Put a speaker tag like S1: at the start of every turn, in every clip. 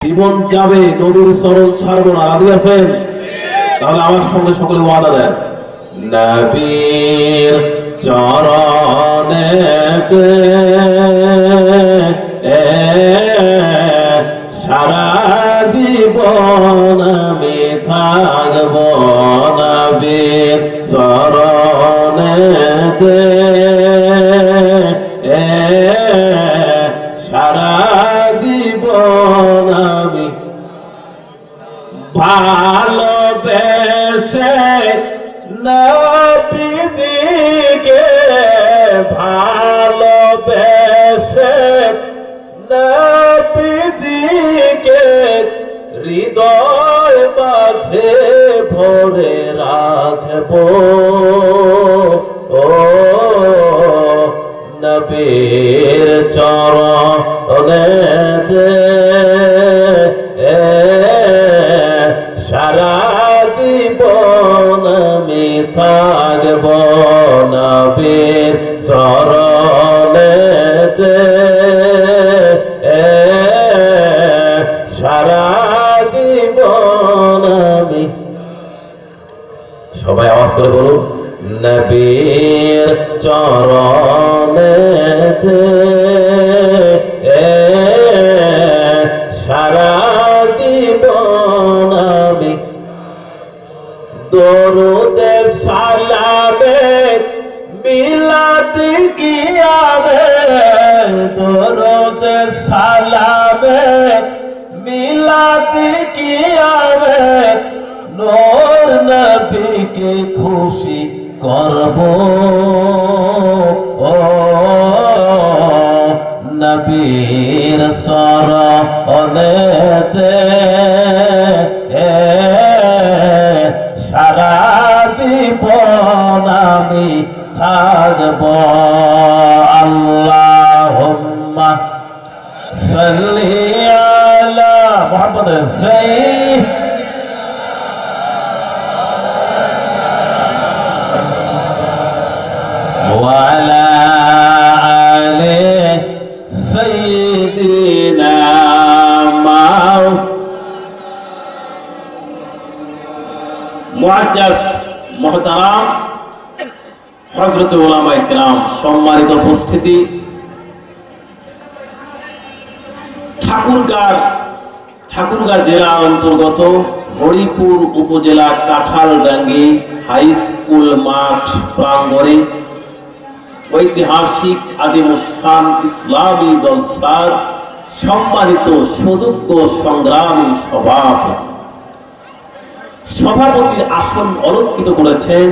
S1: জীবন যাবে নবীর চরণ ছাড়বো না। রাজি আছেন? তাহলে আমার সঙ্গে সকলে ওয়াদা দেন। নবীর চরণেতে এ, সারা জীবন আমি থাকব নবীর চরণেতে রাখব ও নবীর চরণেতে এ, সবাই আওয়াজ করে বলুন নবীর চরণেতে এ, সারা জীবন আমি দরুদে সালামে মিলাদ কিয়ামে দরুদে সালামে মিলাতে নূর নবীকে খুশি করব। ও নবীর সরণেতে এ, সারা জীবন আমি থাকব। আল্লাহুম্মা সাল্লি আলা মুহাম্মদ সাইয়্যিদ মুআজ্জাজ মহতারাম, হযরত উলামা ইকরাম সম্মানিত উপস্থিতি। ঠাকুরগাঁর, ঠাকুরগাঁ জেলা অন্তর্গত হরিপুর উপজেলা কাঁঠালডাঙ্গি হাই স্কুল মাঠ প্রাঙ্গণে ঐতিহাসিক আদিমস্থান ইসলামী জলসার সম্মানিত সুযোগ্য সংগ্রামী সভাপতি। সভাপতির আসন অলঙ্কিত করেছেন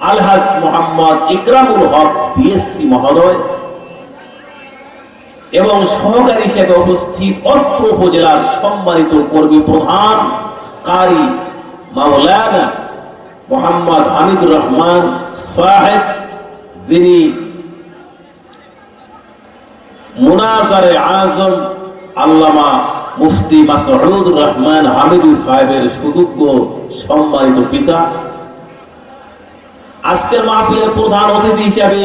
S1: আলহাজ মোহাম্মদ ইকরামুল হক, বিএসসি মহোদয়। এবং সহকারী হিসেবে উপস্থিত অত্র উপজেলার সম্মানিত কর্মী প্রধান, কারি মাওলানা মোহাম্মদ হামিদুর রহমান সাহেব, যিনি মুনাজারে আজম আল্লামা মুফতি মাসউদ রহমান হামিদি সাহেবের সুযোগ্য সম্মানিত পিতা। আজকের মাহফিলের প্রধান অতিথি হিসেবে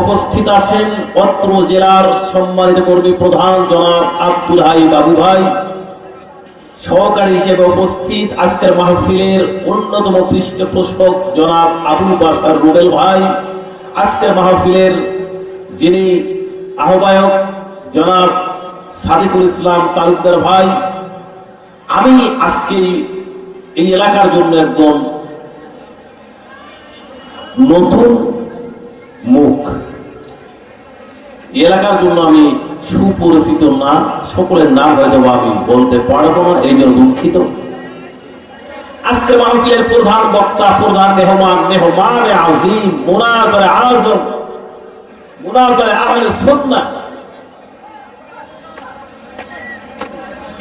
S1: উপস্থিত আছেন অত্র জেলার সম্মানিত কর্মী প্রধান জনাব আব্দুল হাই বাবু ভাই। সহকারী হিসেবে উপস্থিত আজকের মাহফিলের অন্যতম পৃষ্ঠপোষক জনাব আবুল বাসার রুবেল ভাই। আজকের মাহফিলের যিনি আহ্বায়ক জনাব সাদিকুল ইসলাম তালুকদার ভাই, আমি আজকে এই এলাকার জন্য একজন নতুন মুখ। এলাকার জন্য আমি সুপরিচিত না, সকলের নাম হয়তো আমি বলতে পারব না, এই জন্য দুঃখিত। আজকে মাহফিলের প্রধান বক্তা, প্রধান মেহমান মেহমান আজিম, মুনাজারে আজম, মুনাজারে আহলে সুন্নাহ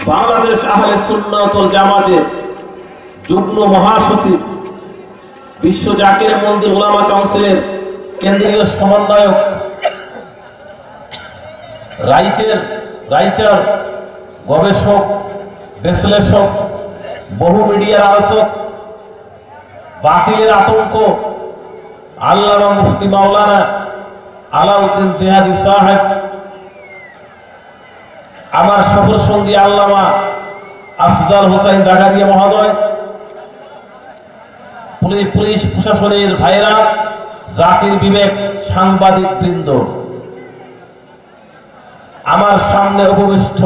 S1: বাংলাদেশ আহলে সুন্নাতুল জামাতের যুগ্ম মহাসচিব, বিশ্ব জাকির মন্দির ওলামা কাউন্সিলের কেন্দ্রীয় সমন্বয়ক, রাইটের, রাইটার, গবেষক, বিশ্লেষক, বহু মিডিয়ার আলোচক, বাতিলের আতঙ্ক, আল্লামা মুফতি মাওলানা আলাউদ্দিন জিহাদি সাহেব আমার সফর সঙ্গী আল্লামা আফজাল হোসাইন জাকারিয়া মহোদয়, পুলিশ পুলিশ প্রশাসনের ভাইরা জাতির বিবেক সাংবাদিক বৃন্দ। আমার সামনে উপবিষ্ট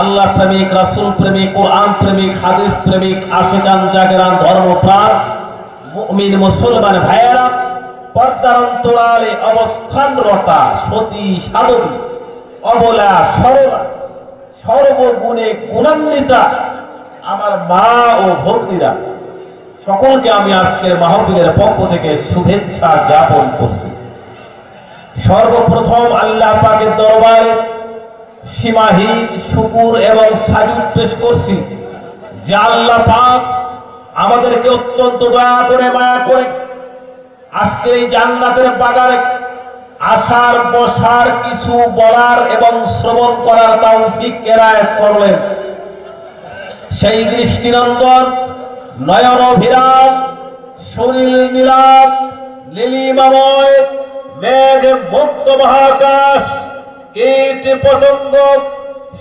S1: আল্লাহ প্রেমিক, রাসুল প্রেমিক, কোরআন প্রেমিক, হাদিস প্রেমিক, আশেকান, জাগরান, ধর্মপ্রাণ, মুমিন মুসলমান ভাইয়েরা, পর্দার অন্তরালে অবস্থানরতা, সতী সাধবী। অবলা সরলা সর্বগুণে গুণান্বিতা আমার মা ও ভগ্নীরা। সকলকে আমি আজকের মাহফিলের পক্ষ থেকে শুভেচ্ছা জ্ঞাপন করছি। সর্বপ্রথম আল্লাহ পাকের দরবারে সীমাহীন শুকুর এবং সাজুদ পেশ করছি যে আল্লাহ পাক আমাদেরকে অত্যন্ত দয়া করে মায়া করে আজকের এই জান্নাতের বাগানে আসার, বসার কিছু বলার এবং শ্রবণ করার তৌফিক কেরায়ত করলেন। সেই দৃষ্টিনন্দন, নয়ন অভিরাম, সুনীল নীলাপ নীলিমাময় মেঘ মুক্ত মহাকাশ, কীট পতঙ্গ,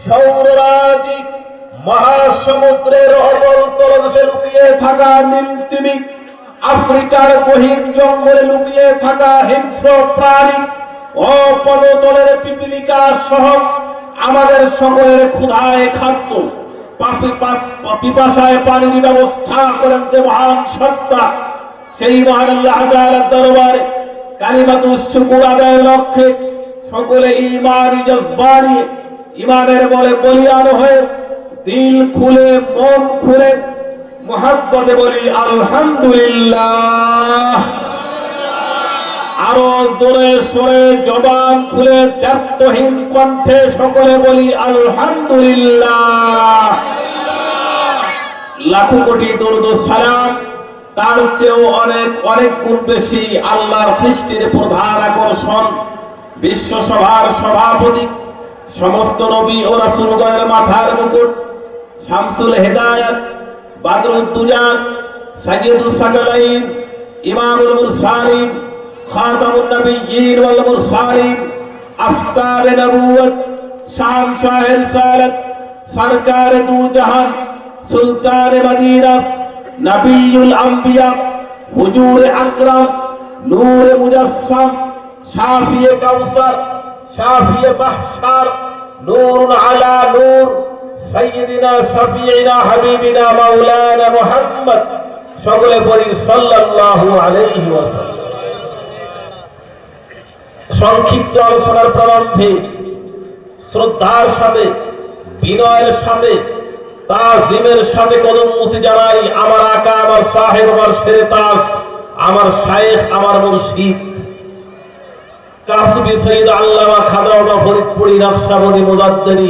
S1: সৌররাজি, মহাসমুদ্রের অতল তলদেশে লুকিয়ে থাকা নীল তিমি আফ্রিকার গহীন জঙ্গলে লুকিয়ে থাকা হিংস্র প্রাণী, অপদতলের পিপিলিকা সহ আমাদের সকলের ক্ষুধায় খাদ্য পাপি- পাপ- পিপাসায় পানির ব্যবস্থা করেন যে মহান সত্তা, সেই মহান আল্লাহ দরবারে কালিমাতু শুকুর আদায়ের লক্ষ্যে সকলে ইমানি জজবানি ইমানের বলে বলিয়ান হয়ে দিল খুলে, মন খুলে মোহাব্বতে বলি, আলহামদুলিল্লাহ। আরও জোরে সোরে জবান খুলে দ্ব্যর্থহীন কণ্ঠে সকলে বলি, আলহামদুলিল্লাহ। লাখো কোটি দরুদ সালাম, তার চেয়েও অনেক অনেক গুণ বেশি আল্লাহর সৃষ্টির প্রধান আকর্ষণ। বিশ্বসভার সভাপতি, সমস্ত নবী ও রাসূলগণের মাথার মুকুট, শামসুল হেদায়াত বাদরুদ্দুজান, সাইয়্যিদুস সাকালাইন, ইমামুল মুরসালিন, খাতামুন নবিয়্যিন ওয়াল মুরসালিন, আফতাব নবুয়ত শাম শাহ রিসালাত সরকার দু জাহান সুলতান মদিনা, নবিয়ুল আম্বিয়া, হুজুর আকরাম, নূর মুজাসসাম শাফিয়ে কাউসার শাফিয়ে মাহশার নূর আলা নূর। হাবিবিনা, মাওলানা মুহাম্মদ, সকলে সাল্লাল্লাহু আলাইহি ওয়াসাল্লাম। সংক্ষিপ্ত আলোচনার প্রারম্ভে শ্রদ্ধার সাথে, বিনয়ের সাথে, তাজিমের সাথে কদম মুসি জানাই আমার আকা, আমার সাহেব, আমার সেরে তাজ, আমার শায়েখ, আমার মুর্শিদ। কাসবি সৈয়দ আল্লামা খাদরাউনা ফরিদপুরি নকশাবন্দি মুজাদ্দেদি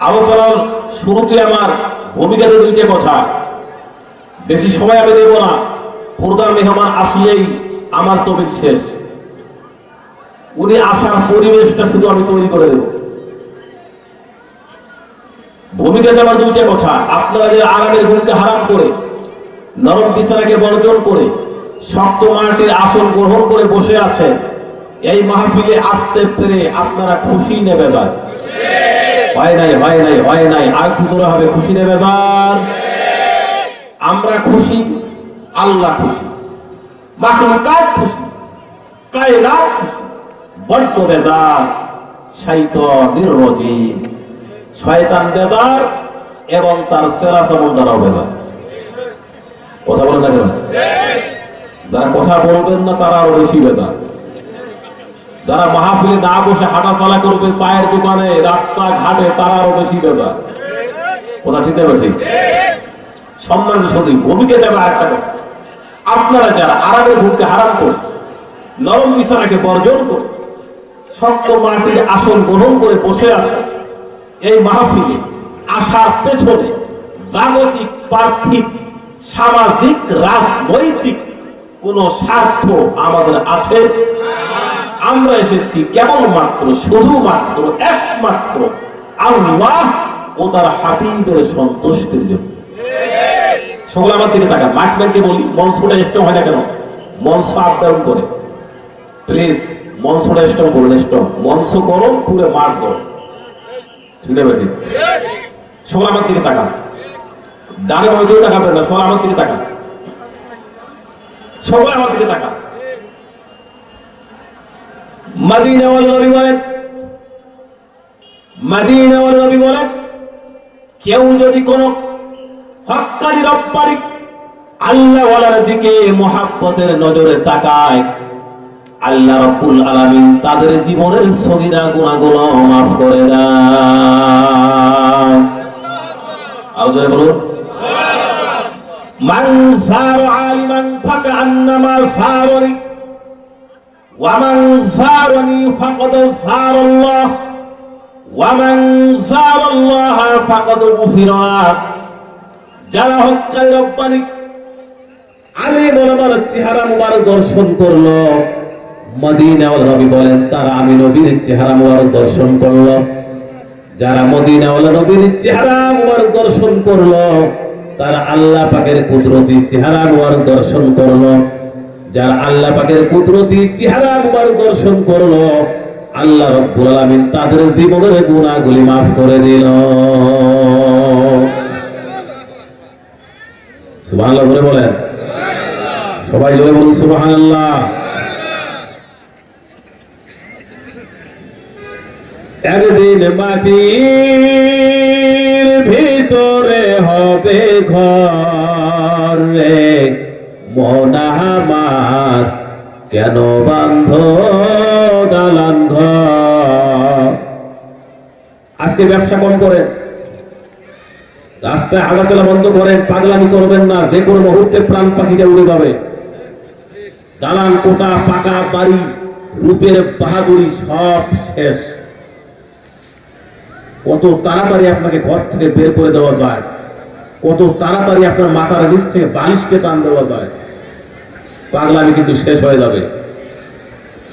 S1: আলোচনার শুরুতে আমার ভূমিকাতে দুইটা কথা। বেশি সময় আমি দেব না। পর্দার মেহমান আসলেই আমার তবিল শেষ। উনি আসার পরিবেশটা শুধু আমি তৈরি করে দেব। ভূমিকাতে আমার দুইটা কথা। আপনারা যে আরামের ভূমিকা হারাম করে, নরম বিছানাকে বর্জন করে, শক্ত মাটির আসন গ্রহণ করে বসে আছেন, এই মাহফিলে আসতে পেরে আপনারা খুশি নেবে দান হয় নাই হয় নাই হয় নাই। আর করে হবে? খুশি নেবে আমরা খুশি, আল্লাহ খুশি। মাখলুকাত খুশি, কায়নাত খুশি। বড্ড বেদার শৈতানির রজিম শয়তান বেদার এবং তার সেরা সমন্ডারাও বেদার কথা বলেন না কেন? যারা কথা বলবেন না তারা আরও বেশি বেদার যারা মাহফিলে না বসে হাঁটা চলা করবে চায়ের দোকানে রাস্তা ঘাটে তারা আরও বেশি বেদার কথা ঠিক নেবে ঠিক? সম্মানিত সদী, ভূমিকা যাবে আরেকটা কথা। আপনারা যারা আরামের ঘুমকে হারাম করে, নরম বিছানাকে বর্জন করে, শক্ত মাটির আসন গ্রহণ করে বসে আছে এই মাহফিলে আসার পেছনে জাগতিক, পার্থিব, সামাজিক, রাজনৈতিক কোন স্বার্থ আমাদের আছে? আমরা এসেছি কেবলমাত্র, শুধুমাত্র, একমাত্র আল্লাহ ও তার হাবিবের সন্তুষ্টির জন্য। সকলে আমার দিকে তাকান মাইকম্যানকে বলি মঞ্চটা স্ট্রং হয় না কেন? মঞ্চ আপ ডাউন করে। প্লিজ মঞ্চটা স্ট্রং করুন, স্ট্রং। মঞ্চ গরম, পুরো মাঠ গরম। ঠিক না ঠিক সকলে আমার দিকে তাকান। ডানে বামে কেউ তাকাবেন না, সকলে আমার দিকে তাকান। সকলে আমার দিকে তাকান। কেউ যদি কোনো দিকে মহাব্বতের নজরে তাকায়, আল্লাহ রব্বুল আলামিন তাদের জীবনের সগিরা গুণাগুলো মাফ করে জোরে বলুন। মান সার আলিমান ফাকা আন্নামা সারনি ওয়ামান সারনি ফাকাদ সারাল্লাহ, ওয়ামান সারাল্লাহ ফাকাদ গুফিরা। যারা হক্কানি রব্বানি আলী বলবার চেহারা মুবারক দর্শন করল। মদিনাওয়াল নবী বলেন, তারা আমি নবীর চেহারা মুবারক দর্শন করল। যারা মদিনাওয়াল নবীর চেহারা মুবারক দর্শন করল, তারা আল্লাহ পাকের কুদরতি চেহারা মুবারক দর্শন করল। যারা আল্লাহ পাকের কুদরতি চেহারা মুবারক দর্শন করল, আল্লাহ রব্বুল তাদের জীবনের গুনাহগুলি মাফ করে দিল। করে বলেন। সবাই জোরে বলুন, সুবহানাল্লাহ। একদিন মাটির ভিতরে হবে ঘর রে। মনামার কেন বান্ধ দালান ঘর? আজকে ব্যবসা কম করেন। রাস্তায় হাঁটাচলা বন্ধ করেন, পাগলামি করবেন না, যে কোনো মুহূর্তে প্রাণ পাখিটা উড়ে যাবে। দালান, কোটা, পাকা বাড়ি, রূপের বাহাদুরি সব শেষ। কত তাড়াতাড়ি আপনাকে ঘর থেকে বের করে দেওয়া যায়। কত তাড়াতাড়ি আপনার মাথার নিচ থেকে বালিশকে টান দেওয়া যায়। পাগলামি কিন্তু শেষ হয়ে যাবে।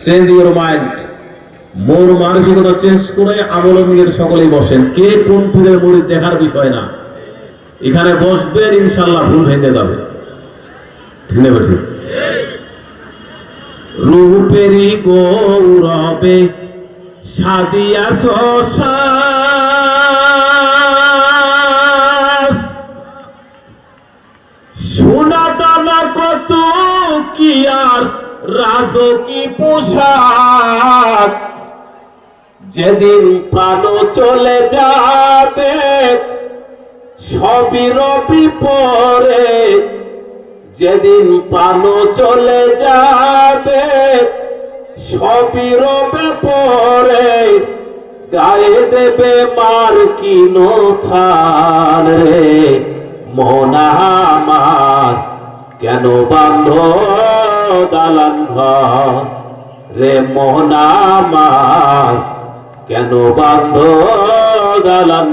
S1: চেঞ্জ ইউর মাইন্ড মন মানসিকতা চেঞ্জ করে আমল মিলের সকলেই বসেন। কে কোন পীরের মুড়ি দেখার বিষয় না। এখানে বসবেন, ইনশাল্লাহ ভুল ভেঙে যাবে। ঠিক নেবে ঠিক রূপেরই গৌরবে সাদিয়া শ্বাস সোনা দানা কত কি আর রাজকি পোশাক? যেদিন প্রাণ চলে যাবে, সবই রবি পরে। যেদিন প্রাণ চলে যাবে, সবই রবে পরে। গায়ে দেবে মার কিনো থান রে, মনা কেন বান্ধ দালান ঘর রে মোহনা আমার কেন বান্ধ দালান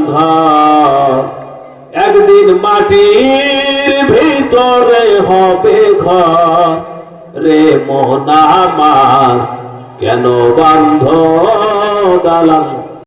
S1: একদিন মাটির ভিতরে হবে ঘর, রে মোহনা আমার কেন বান্ধ দালান